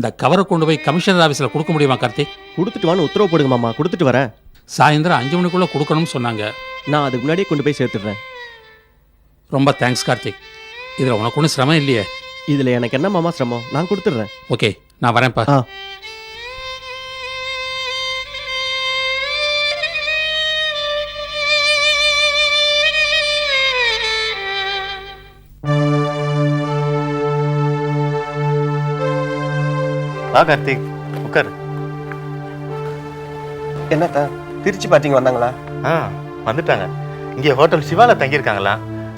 இந்த கவரை கொண்டு போய் கமிஷனர் ஆஃபீஸில் கொடுக்க முடியுமா கார்த்திக் கொடுத்துட்டு வான்னு உத்தரவு போடுங்க மாமா. கொடுத்துட்டு வரேன். சாயந்தரம் அஞ்சு மணிக்குள்ளே கொடுக்கணும்னு சொன்னாங்க. நான் அதுக்கு முன்னாடியே கொண்டு போய் சேர்த்துடுறேன். ரொம்ப தேங்க்ஸ் கார்த்திக் இதில் உனக்கு ஒன்றும் சிரமம் இல்லையே. இதில் எனக்கு என்ன மாமா சிரமம்? நான் கொடுத்துட்றேன். ஓகே நான் வரேன்ப்பா. ஆ. வா கார்த்திக். உட்கார். என்னத்தா திருச்சி பார்ட்டிங்க வந்தாங்களா? ஆ வந்துட்டாங்க. இங்கே ஹோட்டல் சிவால தங்கியிருக்காங்களா?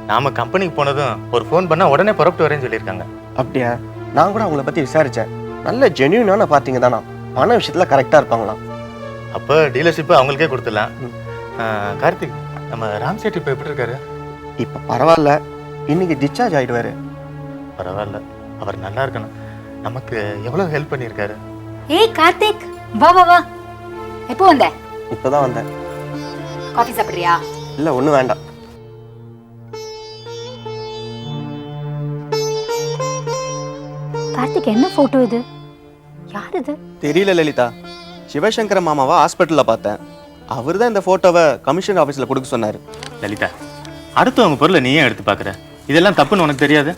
நாம கம்பெனிக்கு போனதும் ஒரு ஃபோன் பண்ணா உடனே புறப்பட்டு வரேன்னு சொல்லியிருக்காங்க. அப்படியா? நான் கூட அவங்கள பற்றி விசாரித்தேன் நல்ல ஜென்யூனான பார்ட்டிங்க தானா? பண விஷயத்தில் கரெக்டாக இருப்பாங்களாம். அப்போ டீலர்ஷிப்பு அவங்களுக்கே கொடுத்துடலாம். கார்த்திக் நம்ம ராம் சேட்டி இப்போ எப்படி இருக்காரு? இப்போ பரவாயில்ல. இன்னைக்கு டிஸ்சார்ஜ் ஆயிடுவாரு. பரவாயில்ல. அவர் நல்லா இருக்கணும். நமக்கு எவ்வளோ ஹெல்ப் பண்ணியிருக்காரு? ஏய் கார்த்திக் வா வா வா. எப்போ வந்த? இப்போதான் வந்தேன். காஃபி சாப்பிடுறியா? இல்லை ஒன்றும் வேண்டாம். கார்த்திக் என்ன போட்டோ இது? யார் இது? தெரியல லலிதா. சிவசங்கர மாமாவா ஹாஸ்பிட்டலில் பார்த்தேன். அவர் தான் இந்த ஃபோட்டோவை கமிஷன் ஆஃபீஸில் கொடுக்க சொன்னார். லலிதா அடுத்தவங்க பொருளை நீ ஏன் எடுத்து பார்க்குற. இதெல்லாம் தப்புன்னு உனக்கு தெரியாது?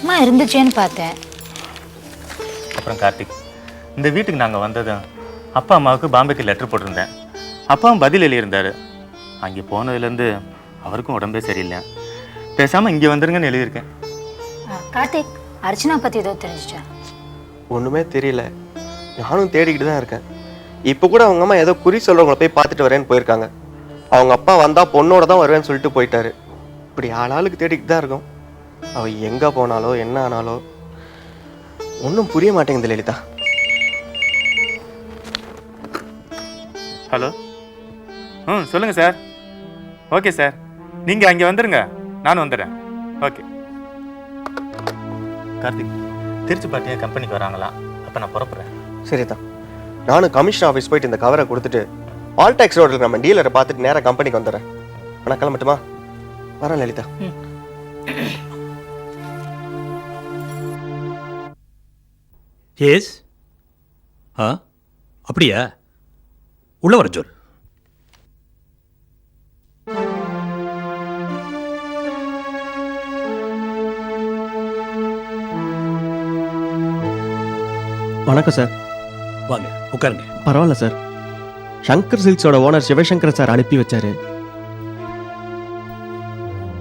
அம்மா இருந்துச்சேன்னு பார்த்தேன். அப்புறம் கார்த்திக் இந்த வீட்டுக்கு நாங்கள் வந்ததும் அப்பா அம்மாவுக்கு பாம்பேக்கு லெட்டர் போட்டிருந்தேன். அப்பாவும் பதில் எழுதியிருந்தாரு அங்கே போனதுலேருந்து அவருக்கும் உடம்பே சரியில்லை. பேசாமல் இங்கே வந்துருங்கன்னு எழுதியிருக்கேன். கார்த்திக் அர்ச்சனா பத்தி ஏதோ தெரிஞ்சுச்சா? ஒன்றுமே தெரியல. நானும் தேடிக்கிட்டு தான் இருக்கேன். இப்போ கூட அவங்க அம்மா ஏதோ குறி சொல்கிறவங்கள போய் பார்த்துட்டு வரேன்னு போயிருக்காங்க. அவங்க அப்பா வந்தால் பொண்ணோட தான் வருவேன்னு சொல்லிட்டு போயிட்டாரு. இப்படி ஆளாளுக்கு தேடிக்கிட்டு தான் இருக்கோம். அவள் எங்கே போனாலோ என்ன ஆனாலோ ஒன்றும் புரிய மாட்டேங்குது லலிதா. ஹலோ? ம் சொல்லுங்கள் சார். Okay sir. நீங்கள் அங்கே வந்துருங்க. நானும் வந்துடுறேன் ஓகே. கார்த்திக் திருச்சி பாட்டியா கம்பெனிக்கு வராங்களாம் அப்போ நான் புறப்படுறேன். சரிதான் நானும் கமிஷன் ஆஃபீஸ் போயிட்டு இந்த கவரை கொடுத்துட்டு ஆல் டேக்ஸ் ரோடில் நம்ம டீலரை பார்த்துட்டு நேராக கம்பெனிக்கு வந்துடுறேன் நான் கிளம்பட்டுமா? வரேன் லலிதா. எஸ் ஆ அப்படியா? உள்ள வர சொல். வணக்கம் சார். வாங்க உட்காருங்க. பரவாயில்ல சார். சங்கர் சில்க்ஸோட ஓனர் சிவசங்கர் சார் அனுப்பி வச்சாரு.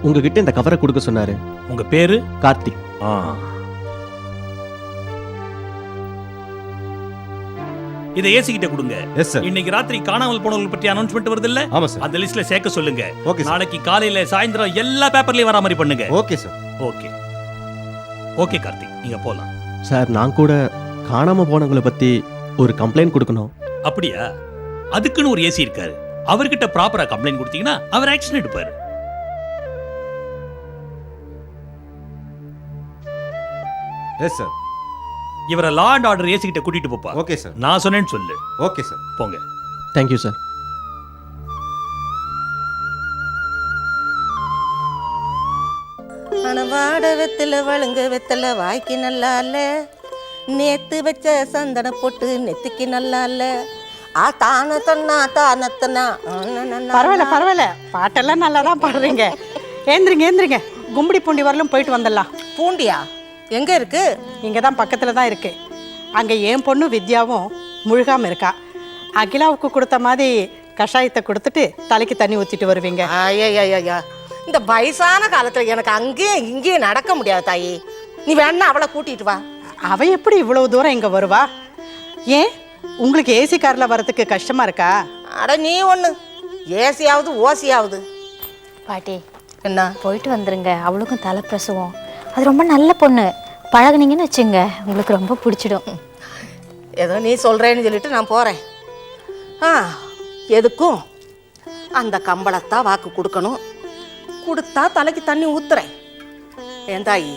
உங்ககிட்ட இந்த கவரை கொடுக்க சொன்னாரு. உங்க பேரு? கார்த்திக். ஆ. இதை ஏசி கிட்ட கொடுங்க. எஸ் சார் இன்னைக்கு ராத்திரி காணாமல் போனவர்கள் பற்றி அனௌன்ஸ்மெண்ட் வருது இல்ல ஆமா சார் அந்த லிஸ்ட்ல சேர்க்க சொல்லுங்க. நாளைக்கு காலையில சாயந்தரம் எல்லா பேப்பர்லயும் வர மாதிரி பண்ணுங்க. Okay sir okay okay Karthik நீங்க போலாம். சார் நான் கூட காணாம போனவங்களை பத்தி ஒரு கம்ப்ளைண்ட் கொடுக்கணும். அப்படியா? அதுக்குன்னு ஒரு ஏசி இருக்காரு. அவர்கிட்ட ப்ராப்பரா கம்ப்ளைண்ட் கொடுத்தீங்கன்னா அவர் ஆக்ஷன் எடுப்பாரு. எஸ் சார் இவரை லா அண்ட் ஆர்டர் ஏசி கிட்ட கூட்டிட்டு போப்பா. ஓகே சார் நான் சொன்னேன்னு சொல்லு. ஓகே சார் போங்க. தேங்க்யூ சார் அணவாட வெத்தல வழுங்க வெத்தல வாய்க்கு நல்லா இல்ல நேத்து வச்ச சந்தன போட்டு நெத்திக்கு நல்லா இல்ல ஆ தான தன்னா தானத்தனா பரவாயில்ல பரவாயில்ல. பாட்டெல்லாம் நல்லா தான் பாடுறீங்க. ஏந்திரிங்க ஏந்திரிங்க. கும்படி பூண்டி வரலும் போயிட்டு வந்துடலாம். பூண்டியா? எங்க இருக்கு? இங்கே தான் பக்கத்தில் தான் இருக்கு. அங்கே என் பொண்ணு வித்யாவும் முழுகாமல் இருக்கா. அகிலாவுக்கு கொடுத்த மாதிரி கஷாயத்தை கொடுத்துட்டு தலைக்கு தண்ணி ஊற்றிட்டு வருவீங்க. ஐயா இந்த வயசான காலத்துல எனக்கு அங்கேயும் இங்கேயும் நடக்க முடியாது தாயி. நீ வேணா அவளை கூட்டிட்டு வா. அவ எப்படி இவ்வளவு தூரம் இங்கே வருவா? ஏன்? உங்களுக்கு ஏசி காரில் வரதுக்கு கஷ்டமா இருக்கா? அட நீ ஒண்ணு. ஏசியாவது ஓசியாவது. பாட்டி என்ன? போயிட்டு வந்துருங்க. அவளுக்கும் தலை பிரசவம். அது ரொம்ப நல்ல பொண்ணு. பழகுனீங்கன்னு வச்சுங்க உங்களுக்கு ரொம்ப பிடிச்சிடும். ஏதோ நீ சொல்கிறேன்னு சொல்லிட்டு நான் போகிறேன் ஆ எதுக்கும்? அந்த கம்பளத்தான் வாக்கு கொடுக்கணும். கொடுத்தா தலைக்கு தண்ணி ஊத்துறேன். ஏன் தாயி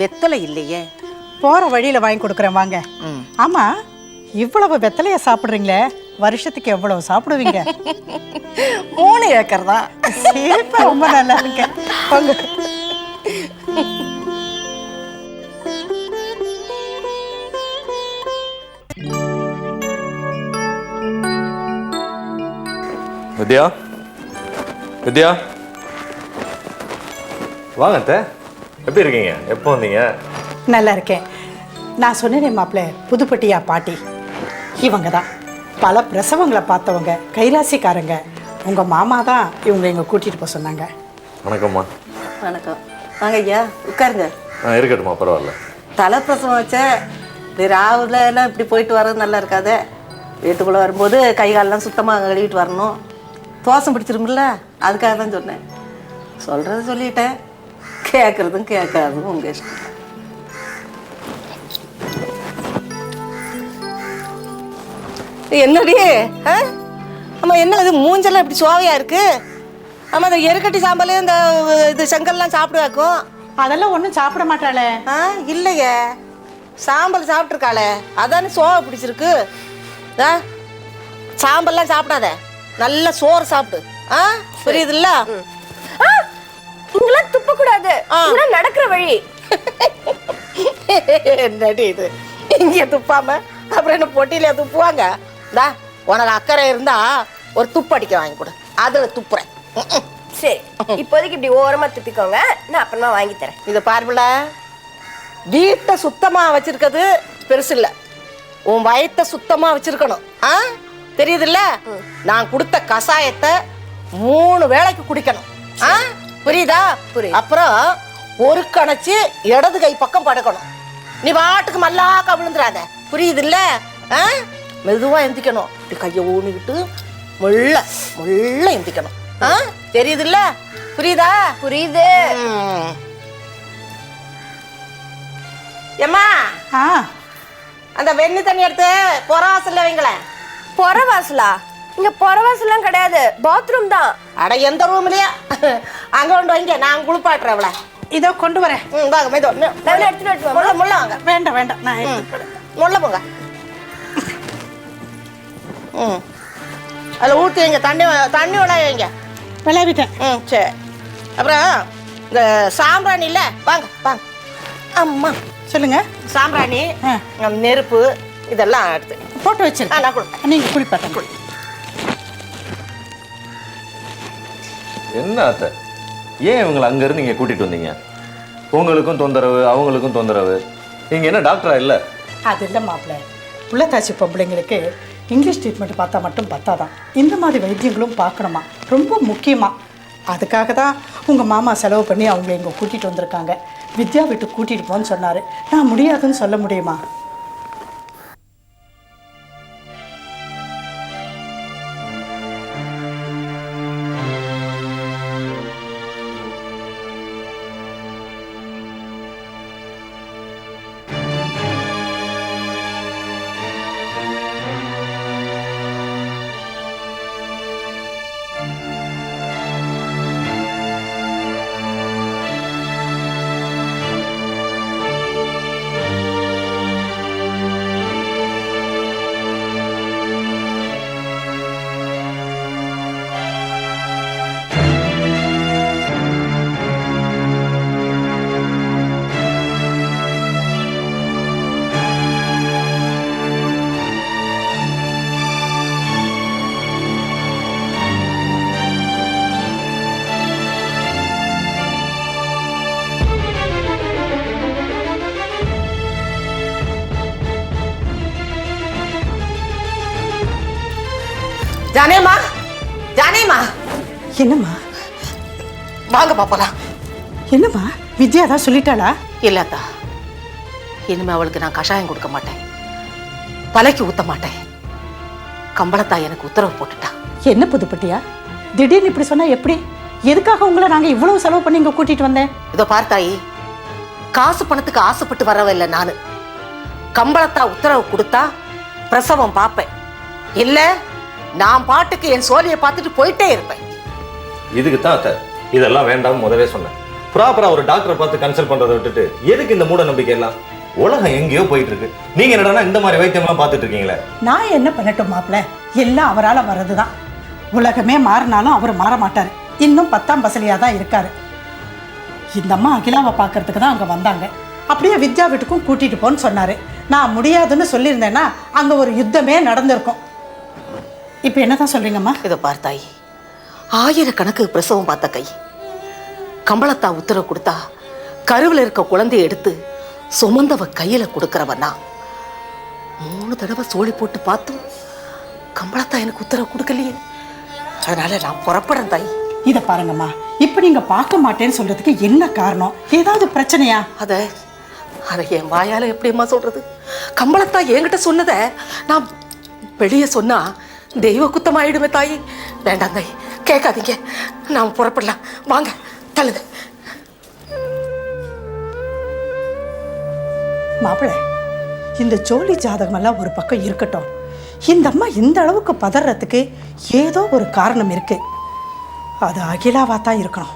வெத்தலை இல்லையே? போகிற வழியில் வாங்கி கொடுக்குறேன் வாங்க. ம். ஆமாம் இவ்வளவு வெத்தலையை சாப்பிட்றீங்களே வருஷத்துக்கு எவ்வளவு சாப்பிடுவீங்க? மூணு ஏக்கர் தான். சிரிப்பு ரொம்ப நல்லா இருக்கு வித்யா? வித்யா? வாங்க அத்தை. எப்படி இருக்கீங்க? எப்போ வந்தீங்க? நல்லா இருக்கேன். நான் சொன்னேனே மாப்பிள்ள புதுப்பட்டியா பாட்டி. இவங்க தான் பல பிரசவங்களை பார்த்தவங்க கைராசிக்காரங்க உங்கள் மாமா தான் இவங்க இங்கே கூட்டிகிட்டு போக சொன்னாங்க. வணக்கம்மா. வணக்கம். வாங்க ஐயா உட்காருங்க. ஆ இருக்கட்டும்மா பரவாயில்ல. தலை பிரசவம் வச்ச இது ராவுல எல்லாம் இப்படி போயிட்டு வர்றது நல்லா இருக்காதே. வீட்டுக்குள்ளே வரும்போது கை காலெல்லாம் சுத்தமாக கழுவிட்டு வரணும். தோசம் பிடிச்சிருமில்ல அதுக்காக தான் சொன்னேன். சொல்கிறது சொல்லிட்டேன். கேட்குறதும் கேட்காததும் உங்கள் இஷ்டம். என்னடி? ஆ? ஆமா என்ன இது மூஞ்செல்லாம் இப்படி சோவையா இருக்கு? ஆமா இந்த எருக்கட்டி சாம்பல் இந்த இது செங்கல்லாம் சாப்பிடுவாக்கும் அதெல்லாம் ஒன்றும் சாப்பிட மாட்டாளே. ஆ இல்லையே. சாம்பல் சாப்பிட்ருக்காளே அதானே சோவை பிடிச்சிருக்கு. ஆ? சாம்பல்லாம் சாப்பிடாத. நல்ல சோறு சாப்பிடு. ஆ? புரியுதுல்ல? இங்கெல்லாம் துப்ப கூடாது நடக்கிற வழி. என்னடி இது? இங்கே துப்பாம அப்புறம் என்ன பொட்டியில துப்புவாங்க? டா உனக்கு அக்கறை இருந்தா ஒரு துப்பு அடிக்க வாங்கி கொடு. அதில் துப்புறேன். சரி இப்போதைக்கு இப்படி ஓரமா துப்பிக்கோங்க. நான் அப்புறமா வாங்கி தரேன். இதை பார்வல வீட்டை சுத்தமாக வச்சிருக்கிறது பெருசு இல்லை உன் வயத்தை சுத்தமாக வச்சிருக்கணும். ஆ? தெரியுதுல்ல? நான் கொடுத்த கஷாயத்தை மூணு வேளைக்கு குடிக்கணும். ஆ? புரியுதா? புரியுது. அப்புறம் ஒரு கணச்சு இடது கை பக்கம் படுக்கணும். நீ பாட்டுக்கு மல்லாக்கா விழுந்துடாத புரியுதுல்ல? ஆ? மெதுவா எந்திக்கணும். இப்படி கையை ஊனிக்கிட்டு முள்ள முள்ள எந்திக்கணும். ஆ? தெரியுதுல்ல? புரியுதா? புரியுது. ஏம்மா? ஆ. அந்த வெண்ணி தண்ணி எடுத்து புறவாசல்ல வைங்களேன். பொறவாசலா? இங்க பொறவாசலாம் கிடையாது. பாத்ரூம் தான். அட எந்த ரூம்லயா அங்க கொண்டு வைங்க நான் குளிப்பாட்டுறேன் அவளை. இதோ கொண்டு வரேன். ம் வாங்க நான் எடுத்துட்டு? முள்ள முள்ள வாங்க. வேண்டாம் வேண்டாம். நான். முள்ள போங்க. ம். அதில் ஊற்றி வைங்க தண்ணி தண்ணி விட வைங்க. விளையாடிட்டேன் ம் சரி. அப்புறம் இந்த சாம்பிராணி இல்லை? வாங்க வாங்க. அம்மா. சொல்லுங்க. சாம்பிராணி நெருப்பு இதெல்லாம் எடுத்து. போட்டு வச்சிருக்கேன். நான் கொடுப்பேன். நீங்கள் குளிப்பாட்டேன் என்ன அத்தை? ஏன் இவங்களை அங்கேருந்து இங்கே கூட்டிகிட்டு வந்தீங்க? உங்களுக்கும் தொந்தரவு அவங்களுக்கும் தொந்தரவு. இங்கே என்ன டாக்டரா இல்லை? அது இல்லை மாப்பிள்ள. உள்ளத்தாச்சி பொம்பளைங்களுக்கு இங்கிலீஷ் ட்ரீட்மெண்ட் பார்த்தா மட்டும் பத்தாதான். இந்த மாதிரி வைத்தியங்களும் பார்க்கணுமா? ரொம்ப முக்கியமாக அதுக்காக தான் உங்கள் மாமா செலவு பண்ணி அவங்க இங்கே கூட்டிகிட்டு வந்திருக்காங்க. வித்யா வீட்டுக்கு கூட்டிகிட்டு போன்னு சொன்னார். நான் முடியாதுன்னு சொல்ல முடியுமா? ஜானேம்மா? ஜானேம்மா? என்னம்மா? வாங்க பாப்பலாம். என்னம்மா? வித்யா தான் சொல்லிட்டாளா? இல்லத்தா இனிமே அவளுக்கு நான் கஷாயம் கொடுக்க மாட்டேன். தலைக்கு ஊத்த மாட்டேன். கம்பளத்தா எனக்கு உத்தரவு போட்டுட்டா. என்ன புதுப்பட்டியா? திடீர்னு இப்படி சொன்னா எப்படி? எதுக்காக உங்களை நாங்கள் இவ்வளவு செலவு பண்ணி இங்கே கூட்டிகிட்டு வந்தேன்? இதோ பார்த்தாயி காசு பணத்துக்கு ஆசைப்பட்டு வரவில்லை நானு. கம்பளத்தா உத்தரவு கொடுத்தா பிரசவம் பார்ப்பேன் இல்ல நான் பாட்டுக்கு என் சோழியை பார்த்துட்டு போயிட்டே இருப்பேன். இதுக்கு தான் அத்தை இதெல்லாம் வேண்டாம் முதவே சொன்னேன். ப்ராப்பரா ஒரு டாக்டரை பார்த்து கன்சல்ட் பண்றதை விட்டுட்டு எதுக்கு இந்த மூட நம்பிக்கை எல்லாம் உலகம் எங்கேயோ போயிட்டு இருக்கு நீங்க என்னடான்னா இந்த மாதிரி வைத்தியம்லாம் பார்த்துட்டு இருக்கீங்களே நான் என்ன பண்ணட்டும் மாப்பிள்ள? எல்லாம் அவரால் வர்றது தான் உலகமே மாறினாலும் அவர் மாற மாட்டார் இன்னும் பத்தாம் பசலியாக தான் இருக்காரு. இந்த அம்மா அகிலாவை பார்க்கறதுக்கு தான் அங்கே வந்தாங்க. அப்படியே வித்யா வீட்டுக்கும் கூட்டிகிட்டு போன்னு சொன்னார். நான் முடியாதுன்னு சொல்லியிருந்தேன்னா அங்கே ஒரு யுத்தமே நடந்திருக்கும். இப்போ என்ன தான் சொல்கிறீங்கம்மா இதோ பார்த்தாயி ஆயிரக்கணக்கு பிரசவம் பார்த்த கை. கம்பளத்தா உத்தரவு கொடுத்தா கருவில் இருக்க குழந்தைய எடுத்து சுமந்தவ கையில கொடுக்கறவனா மூணு தடவை சோழி போட்டு பார்த்தும் கம்பளத்தா எனக்கு உத்தரவு கொடுக்கலையே. அதனால நான் புறப்படுறேன் தாய். இதை பாருங்கம்மா. இப்போ நீங்க பார்க்க மாட்டேன்னு சொல்றதுக்கு என்ன காரணம்? ஏதாவது பிரச்சனையா? அத அதை என் வாயால எப்படிம்மா சொல்றது? கம்பளத்தா என்கிட்ட சொன்னதை நான் வெளியே சொன்னா தெய்வ குத்தமாயிடுமே தாய். வேண்டாம் தாய் கேட்காதீங்க. நாம் புறப்படலாம். வாங்க தள்ளுது மாப்பிள்ளை இந்த ஜோலி ஜாதகமெல்லாம் ஒரு பக்கம் இருக்கட்டும். இந்த அம்மா இந்த அளவுக்கு பதறதுக்கு ஏதோ ஒரு காரணம் இருக்கு. அது அகிலாவா தான் இருக்கணும்.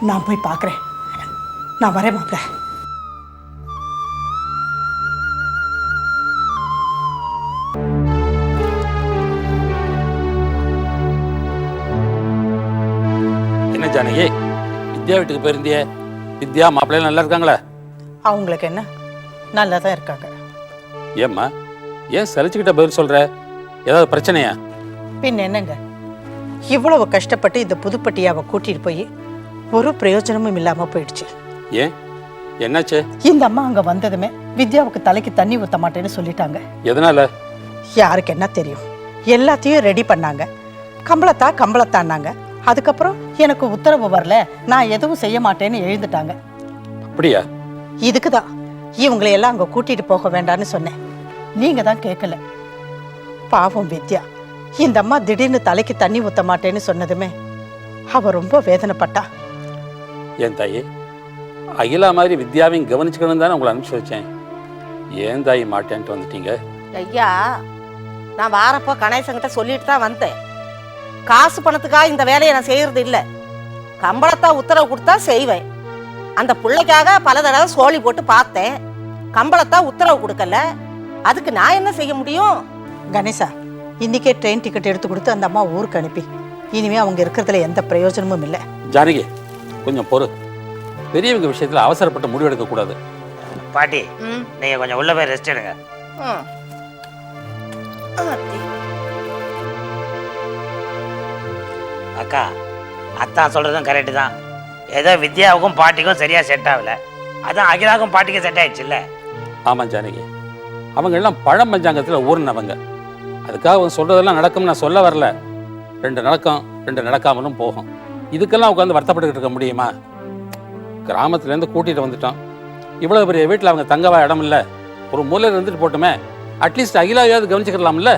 நான் போய் பார்க்குறேன். நான் வரேன் மாப்பிள்ள ஜானகி வித்யா வீட்டுக்கு போயிருந்தியே. வித்யா மாப்பிள்ளையும் நல்லா இருக்காங்களா? அவங்களுக்கு என்ன? நல்லா தான் இருக்காங்க. ஏம்மா ஏன் சலிச்சுக்கிட்ட பதில் சொல்ற? ஏதாவது பிரச்சனையா? பின் என்னங்க? இவ்வளவு கஷ்டப்பட்டு இந்த புதுப்பட்டியாவை கூட்டிட்டு போய் ஒரு பிரயோஜனமும் இல்லாம போயிடுச்சு. ஏன்? என்னாச்சு? இந்த அம்மா அங்க வந்ததுமே வித்யாவுக்கு தலைக்கு தண்ணி ஊத்த மாட்டேன்னு சொல்லிட்டாங்க. எதனால? யாருக்கு என்ன தெரியும். எல்லாத்தையும் ரெடி பண்ணாங்க. கம்பளத்தா கம்பளத்தான்னாங்க. அதுக்கப்புறம் எனக்கு உத்தரவு வரல. நான் எதுவும் செய்ய மாட்டேன்னு எழுந்துட்டாங்க. அப்படியா? இதுக்கு தான் இவங்களை எல்லாம் அங்க கூட்டிட்டு போக வேண்டாம்னு சொன்னேன். நீங்க தான் கேட்கல பாவம் வித்யா. இந்த அம்மா திடீர்னு தலைக்கு தண்ணி ஊத்த மாட்டேன்னு சொன்னதுமே அவ ரொம்ப வேதனைப்பட்டா. ஏன் தாயி? அகிலா மாதிரி வித்யாவையும் கவனிச்சுக்கணும் தானே உங்களை அனுப்பிச்சு வச்சேன். ஏன் தாயி மாட்டேன்ட்டு வந்துட்டீங்க? ஐயா நான் வாரப்போ கணேசன்கிட்ட சொல்லிட்டு தான் வந்தேன். காசு பணத்துக்காக இந்த வேலையை நான் செய்யறது இல்லை. கம்பளத்தா உத்தரவு கொடுத்தா செய்வேன். அந்த பிள்ளைக்காக பல தடவை சோழி போட்டு பார்த்தேன். கம்பளத்தா உத்தரவு கொடுக்கல. அதுக்கு நான் என்ன செய்ய முடியும்? கணேசா இன்னைக்கே ட்ரெயின் டிக்கெட் எடுத்து கொடுத்து அந்த அம்மா ஊருக்கு அனுப்பி. இனிமே அவங்க இருக்கிறதுல எந்த பிரயோஜனமும் இல்லை. ஜானகி கொஞ்சம் பொறு. பெரியவங்க விஷயத்துல அவசரப்பட்டு முடிவெடுக்க கூடாது. பாட்டி ம், நீங்க கொஞ்சம் உள்ள போய் ரெஸ்ட் எடுங்க. அக்கா அத்தா சொல்றதும் கரெக்டு தான். ஏதோ வித்யாவுக்கும் பாட்டிக்கும் சரியா செட் ஆகல. அதான் அகிலாவுக்கும் பாட்டிக்கும் செட் ஆயிடுச்சுல்ல? ஆமாம் ஜானகி. அவங்க எல்லாம் பழம் பஞ்சாங்கத்தில் ஊறினவங்க அதுக்காக அவங்க சொல்றதெல்லாம் நடக்கும்னு நான் சொல்ல வரல. ரெண்டு நடக்கும் ரெண்டு நடக்காமலும் போகும். இதுக்கெல்லாம் உட்காந்து வருத்தப்பட்டுக்கிட்டு இருக்க முடியுமா? கிராமத்துலேருந்து கூட்டிகிட்டு வந்துட்டோம். இவ்வளோ பெரிய வீட்டில் அவங்க தங்கவா இடம் இல்லை. ஒரு மூலையில் இருந்துட்டு போட்டுமே. அட்லீஸ்ட் அகிலாவையாவது கவனிச்சுக்கலாம்ல?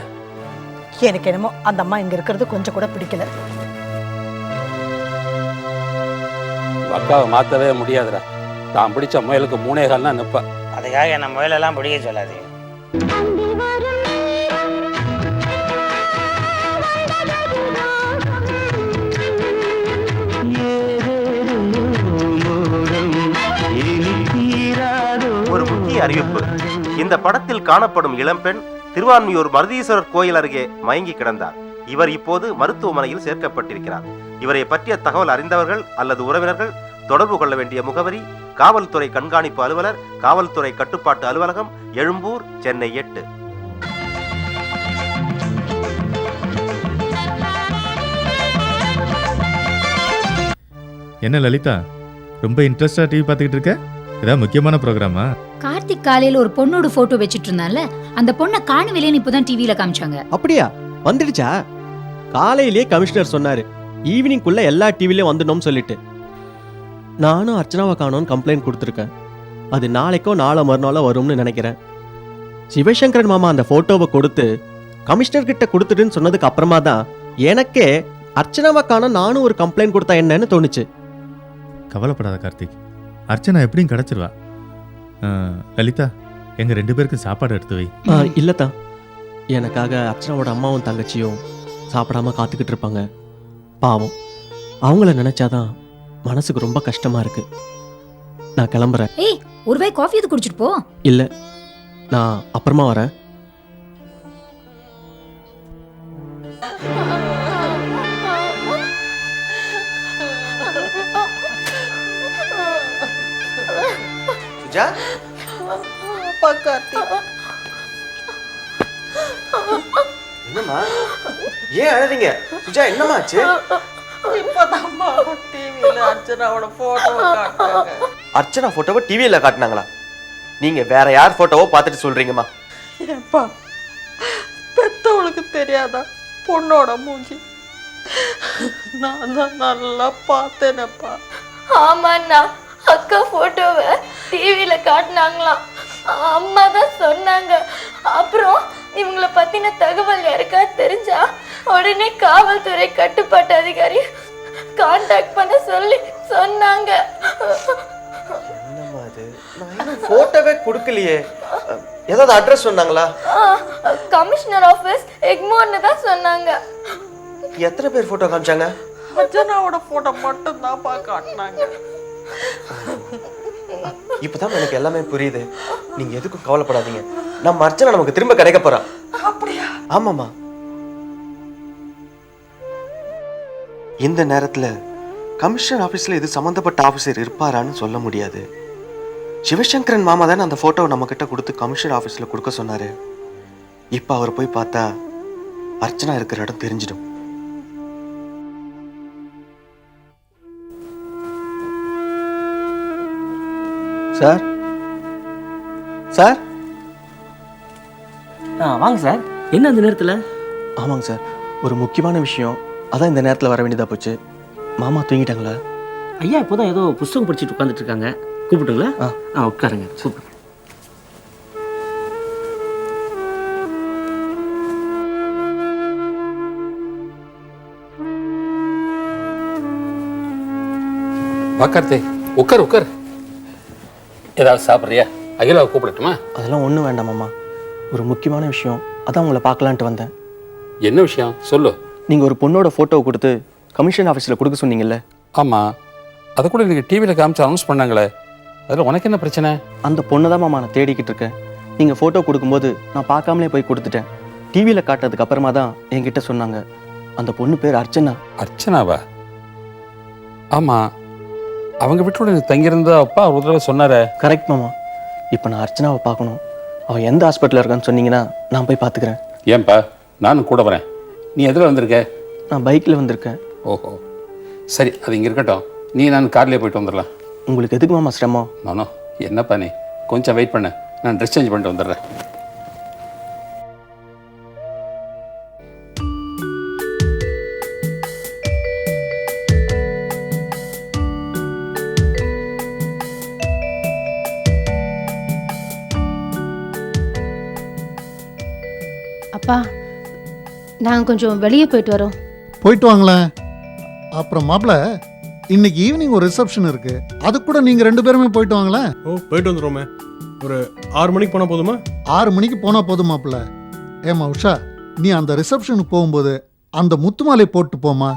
எனக்கு என்னமோ அந்த அம்மா இங்க இருக்கிறது கொஞ்சம் கூட பிடிக்கல. அக்காவை மாற்றவே முடியாதுடா. தான் பிடிச்ச முயலுக்கு மூணே கால்னா நிற்பா அதுக்காக என்ன முயலெல்லாம் பிடிக்க சொல்லாதீங்க. ஒரு முக்கிய அறிவிப்பு. இந்த படத்தில் காணப்படும் இளம்பெண் திருவான்மியூர் மருதீஸ்வரர் கோயில் அருகே மயங்கி கிடந்தார். இவர் இப்போது மருத்துவமனையில் சேர்க்கப்பட்டிருக்கிறார். இவரை பற்றிய தகவல் அறிந்தவர்கள் அல்லது உறவினர்கள் தொடர்பு கொள்ள வேண்டிய முகவரி காவல்துறை கண்காணிப்பு அலுவலர் காவல்துறை கட்டுப்பாட்டு அலுவலகம் எழும்பூர் சென்னை எட்டு. என்ன லலிதா ரொம்ப இன்ட்ரெஸ்டா டிவி பார்த்துக்கிட்டு இருக்க? ஏதாவது முக்கியமான ப்ரோக்ராமா கார்த்திக் காலையில ஒரு பொண்ணோட போட்டோ வச்சிட்டு இருந்தான்ல அந்த பொண்ணை காணவில்லைன்னு இப்பதான் டிவியில காமிச்சாங்க. அப்படியா? வந்துடுச்சா? காலையிலேயே கமிஷனர் சொன்னாரு ஈவினிங்குள்ள எல்லா டிவிலையும் வந்துடணும்னு சொல்லிட்டு. நானும் அர்ச்சனாவை காணோன்னு கம்ப்ளைண்ட் கொடுத்துருக்கேன். அது நாளைக்கோ நாளை மறுநாளோ வரும்னு நினைக்கிறேன். சிவசங்கரன் மாமா அந்த போட்டோவை கொடுத்து கமிஷனர் கிட்ட கொடுத்துட்டுன்னு சொன்னதுக்கு அப்புறமா தான் எனக்கே அர்ச்சனாவை காணோம் நானும் ஒரு கம்ப்ளைண்ட் கொடுத்தா என்னன்னு தோணுச்சு. கவலைப்படாத கார்த்திக். அர்ச்சனா எப்படியும் கிடச்சிருவா. லலிதா எங்க ரெண்டு பேருக்கு சாப்பாடு எடுத்து வை. இல்லத்தான் எனக்காக அர்ச்சனாவோட அம்மாவும் தங்கச்சியும் சாப்பிடாம காத்துக்கிட்டு இருப்பாங்க. பாவம். அவங்கள நினைச்சாதான் மனசுக்கு ரொம்ப கஷ்டமா இருக்கு. நான் கிளம்புறேன். ஏய் ஒரு வாய் காஃபி எது குடிச்சிட்டு போ? இல்ல. நான் அப்புறமா வரேன். சுஜா? அப்பா என்னம்மா? ஏன் அழறீங்க? சுஜா என்னமாச்சு? இப்போதாம்மா டிவியில் அர்ச்சனாவோட ஃபோட்டோ காட்டுறாங்க. அர்ச்சனா போட்டோவை டிவியில காட்டினாங்களா? நீங்க வேற யார் போட்டோவோ பார்த்துட்டு சொல்றீங்கம்மா. ஏப்பா பெத்தவளுக்கு தெரியாதா? பொண்ணோட மூஞ்சி. நான் தான் நல்லா பார்த்தேனப்பா. ஆமாண்ணா அக்கா போட்டோவை டிவியில காட்டினாங்களாம். அம்மா தான் சொன்னாங்க. அப்புறம் இவங்கள பத்தின தகவல் யாருக்கா தெரிஞ்சா உடனே காவல்துறை கட்டுப்பாட்டு அதிகாரி காண்டாக்ட் பண்ண சொல்லி சொன்னாங்க. போட்டோவே கொடுக்கலையே. ஏதாவது அட்ரஸ் சொன்னாங்களா? கமிஷனர் ஆஃபீஸ் எக்மோர்னு தான் சொன்னாங்க. எத்தனை பேர் போட்டோ காமிச்சாங்க? அர்ச்சனாவோட ஃபோட்டோ மட்டும் தான்ப்பா காட்டினாங்க. இப்பதான் எனக்கு எல்லாமே புரியுது. நீங்க எதுக்கும் கவலைப்படாதீங்க. நம்ம அர்ச்சனா நமக்கு திரும்ப கிடைக்க போறா. அப்படியா? ஆமாம்மா. இந்த நேரத்துல கமிஷனர் ஆபீஸ்ல இது சம்பந்தப்பட்ட ஆபீசர் இருப்பாரான்னு சொல்ல முடியாது. சிவசங்கரன் மாமா தானே அந்த போட்டோவை நம்ம கிட்ட கொடுத்து கமிஷனர் ஆபீஸ்ல கொடுக்க சொன்னாரு. இப்ப அவர் போய் பார்த்தா அர்ச்சனா இருக்கிற இடம் தெரிஞ்சிடும். சார்? சார்? வாங்க சார். என்ன அந்த நேரத்தில்? ஆமாங்க சார். ஒரு முக்கியமான விஷயம். அதான் இந்த நேரத்தில் வர வேண்டியதா போச்சு. மாமா தூங்கிட்டாங்களா? ஐயா இப்போதான் ஏதோ புஸ்தகம் படிச்சுட்டு உட்காந்துட்டு இருக்காங்க. கூப்பிட்டுங்களா? ஆ. ஆ உட்காருங்க. சூப்பர் வா கார்த்திக் உட்கார் உட்கார். ஏதாவது சாப்பிட்றியா? அகிலாவை கூப்பிடட்டுமா? அதெல்லாம் ஒன்றும் வேண்டாம் மாமா. ஒரு முக்கியமான விஷயம். அதான் உங்களை பார்க்கலான்ட்டு வந்தேன். என்ன விஷயம்? சொல்லு. நீங்கள் ஒரு பொண்ணோட ஃபோட்டோவை கொடுத்து கமிஷன் ஆஃபீஸில் கொடுக்க சொன்னீங்கல்ல? ஆமாம் அதை கூட நீங்கள் டிவியில் காமிச்சு அனௌன்ஸ் பண்ணாங்களே. அதில் உனக்கு என்ன பிரச்சனை? அந்த பொண்ணை தான் மாமா நான் தேடிக்கிட்டு இருக்கேன். நீங்கள் ஃபோட்டோ கொடுக்கும்போது நான் பார்க்காமலே போய் கொடுத்துட்டேன். டிவியில் காட்டுறதுக்கு அப்புறமா தான் என்கிட்ட சொன்னாங்க. அந்த பொண்ணு பேர் அர்ச்சனா. அர்ச்சனாவா? ஆமாம் அவங்க வீட்டோட தங்கியிருந்தா அப்பா ஒரு தடவை சொன்னாரே. கரெக்ட் மாமா. இப்போ நான் அர்ச்சனாவை பார்க்கணும். அவள் எந்த ஹாஸ்பிட்டலில் இருக்கான்னு சொன்னீங்கன்னா நான் போய் பார்த்துக்கிறேன். ஏன்பா? நானும் கூட வரேன். நீ எதில் வந்திருக்க? நான் பைக்கில் வந்திருக்கேன். ஓஹோ. சரி அது இங்கே இருக்கட்டும். நீ நான் கார்லேயே போயிட்டு வந்துடலாம் உங்களுக்கு எதுக்கு மாமா சிரமம்? நானோ? என்னப்பா நீ? கொஞ்சம் வெயிட் பண்ணு. நான் ட்ரெஸ் சேஞ்ச் பண்ணிட்டு வந்துடுறேன் கொஞ்சம் வெளியே போயிட்டு வரோம். போயிட்டு வாங்களேன். அப்புறம் மாப்பிள இன்னைக்கு ஈவினிங் ஒரு ரிசப்ஷன் இருக்கு. அது கூட நீங்க ரெண்டு பேருமே போயிட்டு வாங்களேன். ஓ போயிட்டு வந்துடுவோமே ஒரு ஆறு மணிக்கு போனால் போதுமா? ஆறு மணிக்கு போனா போதும் மாப்பிள. ஏமா உஷா நீ அந்த ரிசப்ஷனுக்கு போகும்போது அந்த முத்து மாலை போட்டு போமா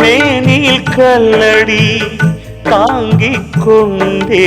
மேனில் கல்லடி தாங்கிக் கொண்டே